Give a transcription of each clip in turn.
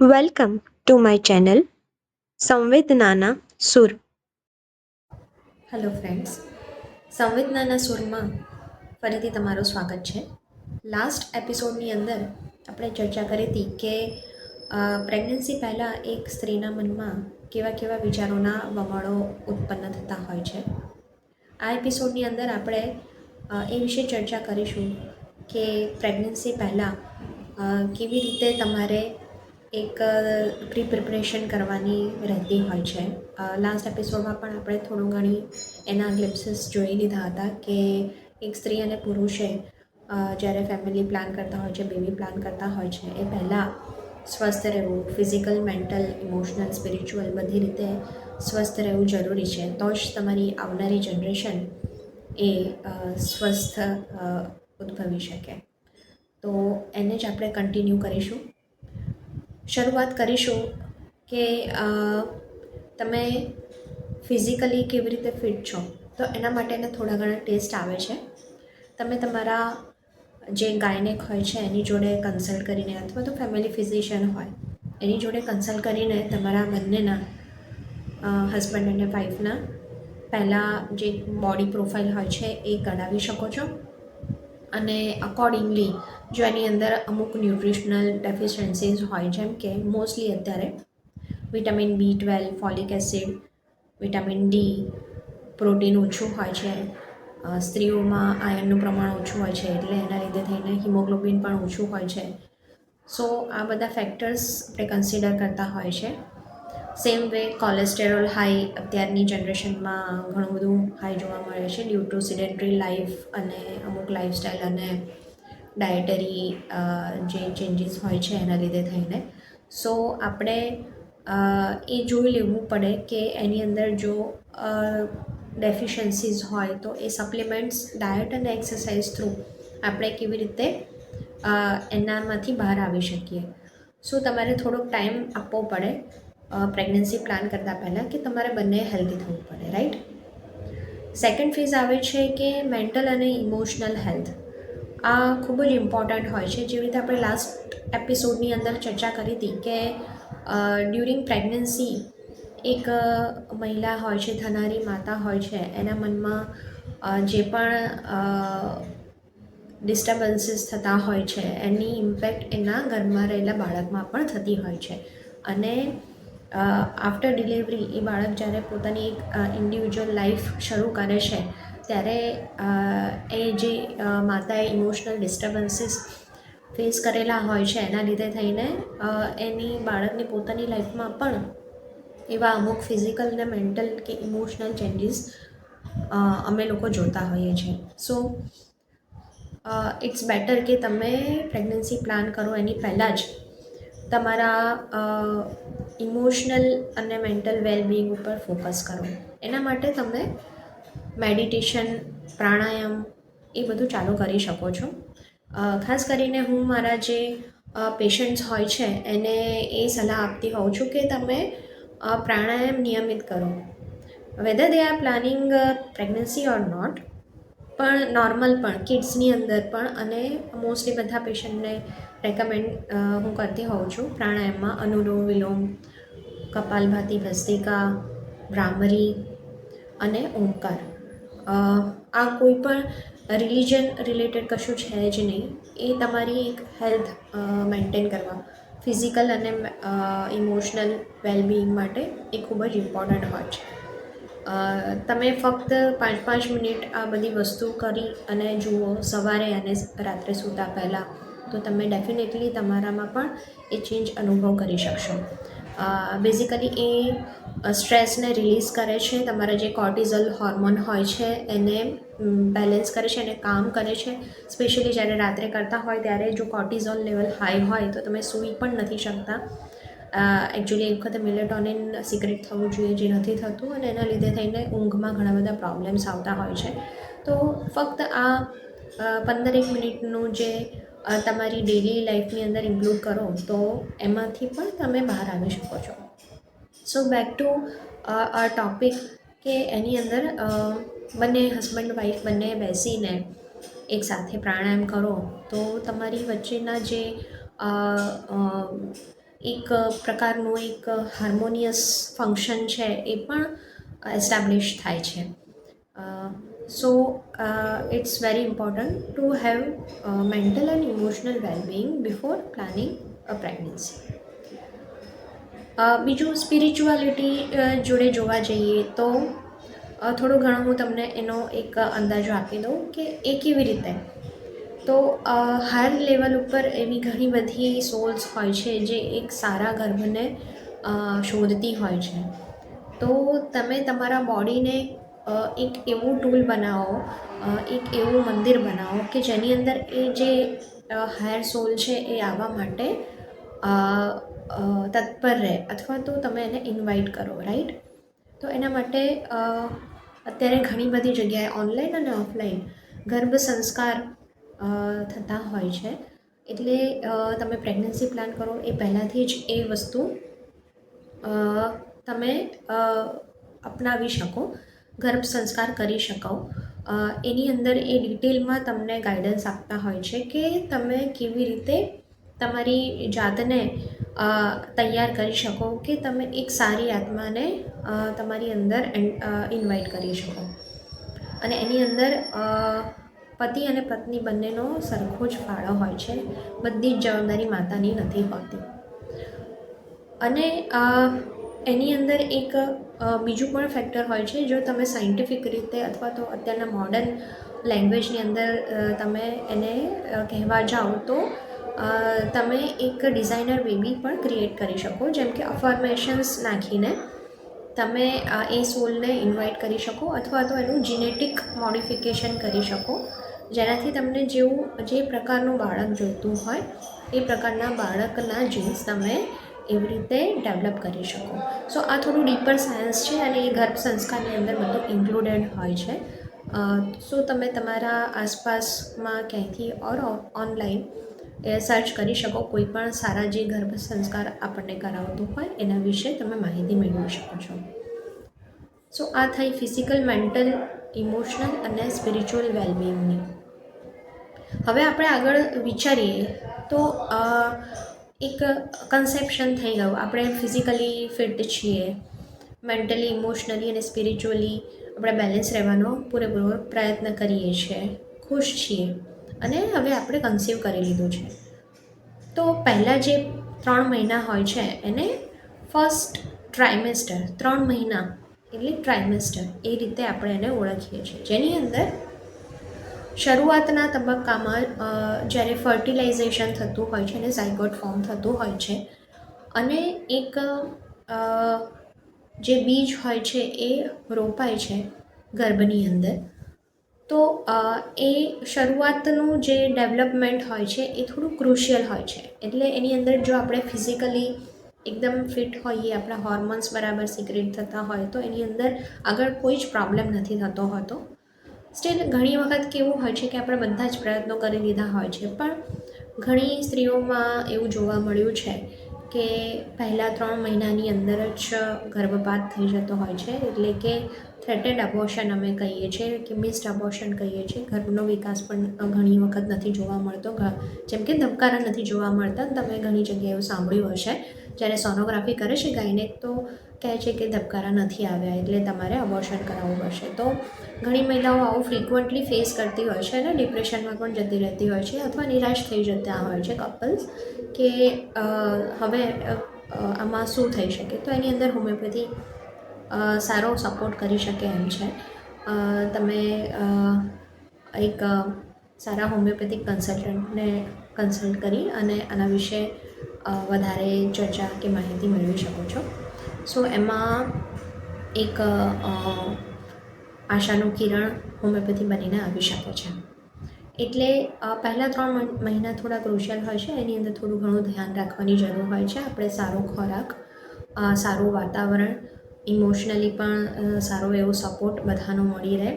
Welcome to my channel સંવેદનાના સુર hello friends સંવેદનાના સુરમાં ફરીથી તમારું સ્વાગત છે. લાસ્ટ એપિસોડની અંદર આપણે ચર્ચા કરી હતી કે પ્રેગ્નન્સી પહેલાં એક સ્ત્રીના મનમાં કેવા કેવા વિચારોના વમળો ઉત્પન્ન થતા હોય છે. આ એપિસોડની અંદર આપણે એ વિશે ચર્ચા કરીશું કે પ્રેગ્નન્સી પહેલાં કેવી રીતે તમારે એક પ્રી પ્રિપરેશન કરવાની રહેતી હોય છે. લાસ્ટ એપિસોડમાં પણ આપણે થોડું ઘણી એના ગ્લિપ્સીસ જોઈ લીધા હતા કે એક સ્ત્રી અને પુરુષે જ્યારે ફેમિલી પ્લાન કરતા હોય છે બેબી પ્લાન કરતા હોય છે, એ પહેલાં સ્વસ્થ રહેવું ફિઝિકલ મેન્ટલ ઇમોશનલ સ્પિરિચ્યુઅલ બધી રીતે સ્વસ્થ રહેવું જરૂરી છે. તો જ તમારી આવનારી જનરેશન એ સ્વસ્થ ઉદ્ભવી શકે. તો એને જ આપણે કન્ટિન્યુ કરીશું. શરૂઆત કરીશું કે તમે ફિઝિકલી કેવી રીતે ફિટ છો? તો એના માટેના થોડા ઘણા ટેસ્ટ આવે છે. તમે તમારા જે ગાયનેક હોય છે, એની જોડે કન્સલ્ટ કરીને અથવા તો ફેમિલી ફિઝિશિયન હોય, એની જોડે કન્સલ્ટ કરીને તમારા બંનેના હસબન્ડ અને વાઈફના પહેલાં જે બોડી પ્રોફાઇલ હોય છે, એ કઢાવી શકો છો. અને અકોર્ડિંગલી જો એની અંદર અમુક ન્યુટ્રિશનલ ડેફિશિયન્સીઝ હોય, જેમ કે મોસ્ટલી અત્યારે vitamin B twelve folic acid vitamin D protein ઓછું હોય છે સ્ત્રીઓમાં આયર્નનું પ્રમાણ ઓછું હોય છે, એટલે એના લીધે થઈને હિમોગ્લોબિન પણ ઓછું હોય છે. સો આ બધા ફેક્ટર્સ આપણે કન્સિડર કરતા હોય છે. સેમ વે કોલેસ્ટેરોલ હાઈ અત્યારની જનરેશનમાં ઘણું બધું હાઈ જોવા મળે છે. ડ્યુ ટુ સિડેન્ટરી લાઈફ અને અમુક લાઈફસ્ટાઈલ અને ડાયટરી જે ચેન્જીસ હોય છે એના લીધે થઈને. સો આપણે એ જોઈ લેવું પડે કે એની અંદર જો ડેફિશિયન્સીસ હોય તો એ સપ્લિમેન્ટ્સ ડાયટ અને એક્સરસાઇઝ થ્રુ આપણે કેવી રીતે એનામાંથી બહાર આવી શકીએ. સો તમારે થોડોક ટાઈમ આપવો પડે. પ્રેગ્નન્સી પ્લાન કરતાં પહેલાં કે તમારે બંને હેલ્ધી થવું પડે રાઈટ સેકન્ડ ફેઝ આવે છે કે મેન્ટલ અને ઇમોશનલ હેલ્થ આ ખૂબ જ ઇમ્પોર્ટન્ટ હોય છે. જેવી રીતે આપણે લાસ્ટ એપિસોડની અંદર ચર્ચા કરી હતી કે ડ્યુરિંગ પ્રેગ્નન્સી એક મહિલા હોય છે, થનારી માતા હોય છે, એના મનમાં જે પણ ડિસ્ટર્બન્સીસ થતા હોય છે, એની ઇમ્પેક્ટ એના ઘરમાં રહેલા બાળકમાં પણ થતી હોય છે. અને આફ્ટર ડિલિવરી એ બાળક જ્યારે પોતાની એક ઇન્ડિવિજ્યુઅલ લાઈફ શરૂ કરે છે, ત્યારે એ જે માતાએ ઇમોશનલ ડિસ્ટર્બન્સીસ ફેસ કરેલા હોય છે, એના લીધે થઈને એની બાળકની પોતાની લાઈફમાં પણ એવા અમુક ફિઝિકલ ને મેન્ટલ કે ઇમોશનલ ચેન્જીસ અમે લોકો જોતા હોઈએ છીએ. સો ઇટ્સ બેટર કે તમે પ્રેગ્નન્સી પ્લાન કરો એની પહેલાં જ. તમારા ઇમોશનલ અને મેન્ટલ વેલબિંગ ઉપર ફોકસ કરો. એના માટે તમે મેડિટેશન, પ્રાણાયામ એ બધું ચાલુ કરી શકો છો. ખાસ કરીને હું મારા જે પેશન્ટ્સ હોય છે, એને એ સલાહ આપતી હોઉં છું કે તમે પ્રાણાયામ નિયમિત કરો. Whether they are planning pregnancy or not પણ નોર્મલ પણ કિડ્સની અંદર પણ, અને મોસ્ટલી બધા પેશન્ટને રેકમેન્ડ હું કરતી હોઉં છું પ્રાણાયામમાં અનુલોમ વિલોમ, કપાલભાતિ, ભસ્તિકા, ભ્રામરી અને ઓમકાર. આ કોઈ પણ રિલિજન રિલેટેડ કશું છે જ નહીં. એ તમારી એક હેલ્થ મેન્ટેન કરવા. ફિઝિકલ અને ઇમોશનલ વેલબિંગ માટે એ ખૂબ જ ઇમ્પોર્ટન્ટ હોય છે. તમે ફક્ત પાંચ પાંચ મિનિટ આ બધી વસ્તુ કરી અને જુઓ, સવારે અને રાત્રે સૂતા પહેલાં તો તમે ડેફિનેટલી તમારામાં પણ એ ચેન્જ અનુભવ કરી શકશો. બેઝિકલી એ સ્ટ્રેસને રિલીઝ કરે છે, તમારા જે કોર્ટિઝલ હોર્મોન હોય છે, એને બેલેન્સ કરે છે અને કામ કરે છે. સ્પેશિયલી જ્યારે રાત્રે કરતા હોય ત્યારે જો કોર્ટિઝોલ લેવલ હાઈ હોય તો તમે સૂઈ પણ નથી શકતા. એકચ્યુઅલી એક વખતે મિલેટોનિન સિક્રેટ થવું જોઈએ જે નથી થતું અને એના લીધે થઈને ઊંઘમાં ઘણા બધા પ્રોબ્લેમ્સ આવતા હોય છે. તો ફક્ત આ પંદરેક મિનિટનું જે તમારી ડેલી લાઈફની અંદર ઇન્ક્લુડ કરો, તો એમાંથી પણ તમે બહાર આવી શકો છો. So back to a topic કે એની અંદર બંને હસબન્ડ વાઈફ બંને બેસીને એકસાથે પ્રાણાયામ કરો, તો તમારી વચ્ચેના જે એક પ્રકારનું એક હાર્મોનિયસ ફંક્શન છે, એ પણ એસ્ટાબ્લિશ થાય છે. So it's very important to have mental and emotional wellbeing before planning a pregnancy બીજું સ્પિરિચ્યુઆલિટી જોડે જોવા જઈએ તો થોડો થોડું ઘણું હું તમને એનો એક અંદાજો આપી દઉં કે એ કેવી રીતે? તો હાયર લેવલ ઉપર એવી ઘણી બધી સોલ્સ હોય છે જે એક સારા ગર્ભને શોધતી હોય છે. તો તમે તમારા બોડીને એક એવું ટૂલ બનાવો એક એવું મંદિર બનાવો કે જેની અંદર એ જે હાયર સોલ છે એ આવવા માટે તત્પર રહે અથવા તો તમે એને ઇન્વાઇટ કરો રાઈટ તો એના માટે અત્યારે ઘણી બધી જગ્યાએ ઓનલાઈન અને ઓફલાઈન ગર્ભ સંસ્કાર થતા હોય છે. એટલે તમે પ્રેગ્નન્સી પ્લાન કરો એ પહેલાંથી જ એ વસ્તુ તમે અપનાવી શકો. ગર્ભ સંસ્કાર કરી શકો એની અંદર એ ડિટેલમાં તમને ગાઈડન્સ આપતા હોય છે કે તમે કેવી રીતે તમારી જાતને તૈયાર કરી શકો કે તમે એક સારી આત્માને તમારી અંદર ઇન્વાઇટ કરી શકો. અને એની અંદર પતિ અને પત્ની બંનેનો સરખો જ ફાળો હોય છે. બધી જ જવાબદારી માતાની નથી હોતી. અને એની અંદર એક બીજું પણ ફેક્ટર હોય છે, જો તમે સાયન્ટિફિક રીતે અથવા તો અત્યારના મોડર્ન લેંગ્વેજની અંદર તમે એને કહેવા જાઓ તો તમે એક ડિઝાઇનર બેબી પણ ક્રિએટ કરી શકો, જેમ કે અફર્મેશન્સ નાખીને તમે એ સોલને ઇન્વાઇટ કરી શકો અથવા તો એનું જીનેટિક મોડિફિકેશન કરી શકો. જેનાથી તમને જેવું, જે પ્રકારનું બાળક જોઈતું હોય, એ પ્રકારના બાળકના જીન્સ તમે એવી રીતે ડેવલપ કરી શકો. સો આ થોડું ડીપર સાયન્સ છે અને એ ગર્ભ સંસ્કારની અંદર બધું ઇન્ક્લુડેડ હોય છે. સો તમે તમારા આસપાસમાં ક્યાંયથી ઓર ઓનલાઈન એ સર્ચ કરી શકો. કોઈ પણ સારા જે ગર્ભ સંસ્કાર આપણને કરાવતું હોય એના વિશે તમે માહિતી મેળવી શકો છો. સો આ થઈ ફિઝિકલ મેન્ટલ ઇમોશનલ અને સ્પિરિચ્યુઅલ વેલબિંગની હવે આપણે આગળ વિચારીએ તો એક કન્સેપ્શન થઈ ગયું. આપણે ફિઝિકલી ફિટ છીએ મેન્ટલી ઇમોશનલી અને સ્પિરિચ્યુઅલી આપણે બેલેન્સ રહેવાનો પૂરેપૂરો પ્રયત્ન કરીએ છીએ. ખુશ છીએ. અને હવે આપણે કન્સીવ કરી લીધું છે. તો પહેલાં જે ત્રણ મહિના હોય છે, એને ફર્સ્ટ ટ્રાઇમેસ્ટર ત્રણ મહિના એટલે ટ્રાઇમેસ્ટર એ રીતે આપણે એને ઓળખીએ છીએ. જેની અંદર શરૂઆતના તબક્કામાં જ્યારે ફર્ટિલાઇઝેશન થતું હોય છે અને ઝાયગોટ ફોર્મ થતું હોય છે, અને એક જે બીજ હોય છે એ રોપાય છે ગર્ભની અંદર, તો એ શરૂઆતનું જે ડેવલપમેન્ટ હોય છે એ થોડું ક્રુશિયલ હોય છે. એટલે એની અંદર જો આપણે ફિઝિકલી એકદમ ફિટ હોઈએ, આપણા હોર્મોન્સ બરાબર સિક્રેટ થતા હોય, તો એની અંદર આગળ કોઈ જ પ્રોબ્લેમ નથી થતો હોતો. સ્ટીલ ઘણી વખત કેવું હોય છે કે આપણે બધા જ પ્રયત્નો કરી લીધા હોય છે, પણ ઘણી સ્ત્રીઓમાં એવું જોવા મળ્યું છે કે પહેલાં ત્રણ મહિનાની અંદર જ ગર્ભપાત થઈ જતો હોય છે. એટલે કે થ્રેટેડ અબોર્શન અમે કહીએ છીએ કે મિસ્ડ અબોર્શન કહીએ છીએ. ગર્ભનો વિકાસ પણ ઘણી વખત નથી જોવા મળતો. જેમ કે ધબકારા નથી જોવા મળતા. તમે ઘણી જગ્યાએ એવું સાંભળ્યું હશે. જ્યારે સોનોગ્રાફી કરે છે ગાયને તો કહે છે કે ધબકારા નથી આવ્યા એટલે તમારે અબોર્શન કરાવવું પડશે. તો ઘણી મહિલાઓ આવું ફ્રિકવન્ટલી ફેસ કરતી હોય છે અને ડિપ્રેશનમાં પણ જતી રહેતી હોય છે અથવા નિરાશ થઈ જતા હોય છે કપલ્સ કે હવે આમાં શું થઈ શકે? તો એની અંદર હોમિયોપેથી સારો સપોર્ટ કરી શકે એમ છે. તમે એક સારા હોમિયોપેથિક કન્સલ્ટન્ટને કન્સલ્ટ કરી અને આના વિશે વધારે ચર્ચા કે માહિતી મેળવી શકો છો. સો એમાં એક આશાનું કિરણ હોમિયોપેથી બનીને આવી શકે છે. એટલે પહેલાં ત્રણ મહિ- મહિના થોડા ક્રુશિયલ હોય છે, એની અંદર થોડું ઘણું ધ્યાન રાખવાની જરૂર હોય છે. આપણે સારો ખોરાક સારું વાતાવરણ, ઇમોશનલી પણ સારો એવો સપોર્ટ બધાનો મળી રહે.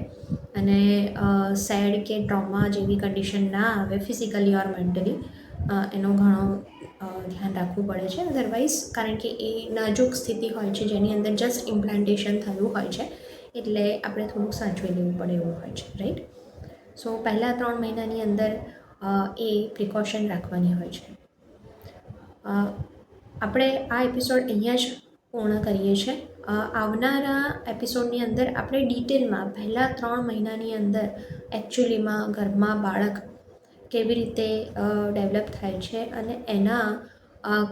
અને સેડ કે ટ્રોમા જેવી કન્ડિશન ના આવે ફિઝિકલી ઓર મેન્ટલી. એનો ઘણો ધ્યાન રાખવું પડે છે. અધરવાઇઝ કારણ કે એ નાજુક સ્થિતિ હોય છે, જેની અંદર જસ્ટ ઇમ્પ્લાન્ટેશન થયું હોય છે, એટલે આપણે થોડુંક સાચવી લેવું પડે એવું હોય છે રાઈટ સો પહેલાં ત્રણ મહિનાની અંદર એ પ્રિકોશન રાખવાની હોય છે. આપણે આ એપિસોડ અહીંયા જ પૂર્ણ કરીએ છીએ. આવનારા એપિસોડની અંદર આપણે ડિટેલમાં પહેલાં ત્રણ મહિનાની અંદર એકચ્યુઅલીમાં ઘરમાં બાળક કેવી રીતે ડેવલપ થાય છે અને એના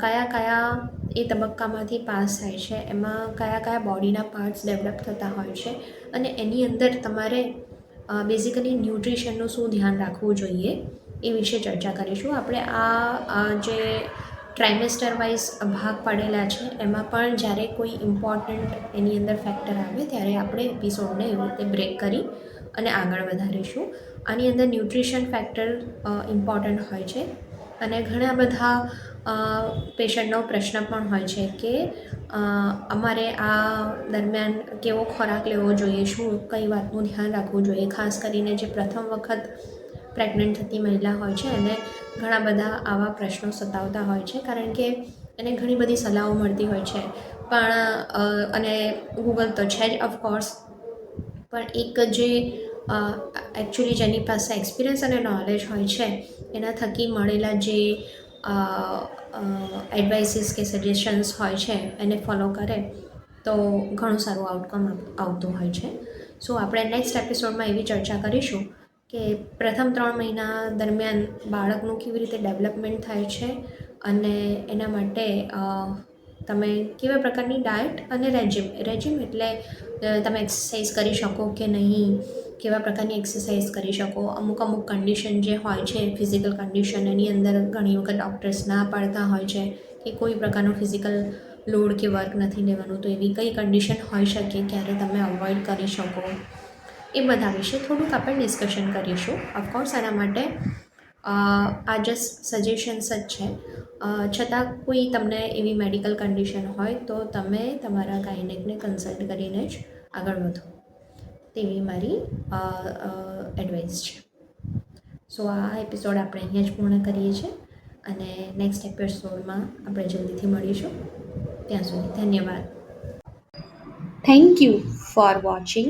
કયા કયા એ તબક્કામાંથી પાસ થાય છે, એમાં કયા કયા બોડીના પાર્ટ્સ ડેવલપ થતા હોય છે અને એની અંદર તમારે બેઝિકલી ન્યુટ્રિશનનું શું ધ્યાન રાખવું જોઈએ એ વિશે ચર્ચા કરીશું. આપણે આ જે ટ્રાઇમેસ્ટર વાઇઝ ભાગ પડેલા છે. એમાં પણ જ્યારે કોઈ ઇમ્પોર્ટન્ટ એની અંદર ફેક્ટર આવે, ત્યારે આપણે એપિસોડને એવી રીતે બ્રેક કરી અને આગળ વધારીશું. આની અંદર ન્યુટ્રિશન ફેક્ટર ઇમ્પોર્ટન્ટ હોય છે. અને ઘણા બધા પેશન્ટનો પ્રશ્ન પણ હોય છે કે અમારે આ દરમિયાન કેવો ખોરાક લેવો જોઈએ, શું કઈ વાતનું ધ્યાન રાખવું જોઈએ? ખાસ કરીને જે પ્રથમ વખત પ્રેગ્નન્ટ થતી મહિલા હોય છે, એને ઘણા બધા આવા પ્રશ્નો સતાવતા હોય છે, કારણ કે એને ઘણી બધી સલાહો મળતી હોય છે. પણ અને ગૂગલ તો છે જ ઓફકોર્સ પણ એક જે એકચ્યુઅલી જેની પાસે એક્સપિરિયન્સ અને નોલેજ હોય છે, એના થકી મળેલા જે એડવાઇસીસ કે સજેશન્સ હોય છે, એને ફોલો કરે, તો ઘણું સારું આઉટકમ આવતું હોય છે. સો આપણે નેક્સ્ટ એપિસોડમાં એવી ચર્ચા કરીશું. કે પ્રથમ ત્રણ મહિના દરમિયાન બાળકનું કેવી રીતે ડેવલપમેન્ટ થાય છે અને એના માટે તમે કેવા પ્રકારની ડાયટ અને રેજ્યુમ રેજ્યુમ એટલે તમે એક્સરસાઇઝ કરી શકો કે નહીં, કેવા પ્રકારની એક્સરસાઇઝ કરી શકો, અમુક અમુક કન્ડિશન જે હોય છે, ફિઝિકલ કન્ડિશન એની અંદર ઘણી વખત ડૉક્ટર્સ ના પાડતા હોય છે કે કોઈ પ્રકારનું ફિઝિકલ લોડ કે વર્ક નથી લેવાનું, તો એવી કઈ કન્ડિશન હોઈ શકે, ક્યારે તમે અવોઇડ કરી શકો? એ બધા વિશે થોડુંક આપણે ડિસ્કશન કરીશું. ઓફકોર્સ એના માટે આ જસ્ટ સજેશન્સ જ છે. છતાં કોઈ તમને એવી મેડિકલ કન્ડિશન હોય તો તમે તમારા ગાયનેકને કન્સલ્ટ કરીને જ આગળ વધો. તેવી મારી એડવાઇસ છે. સો આ એપિસોડ આપણે અહીંયા જ પૂર્ણ કરીએ છીએ અને નેક્સ્ટ એપિસોડમાં આપણે જલ્દીથી મળીશું. ત્યાં સુધી ધન્યવાદ. Thank you for watching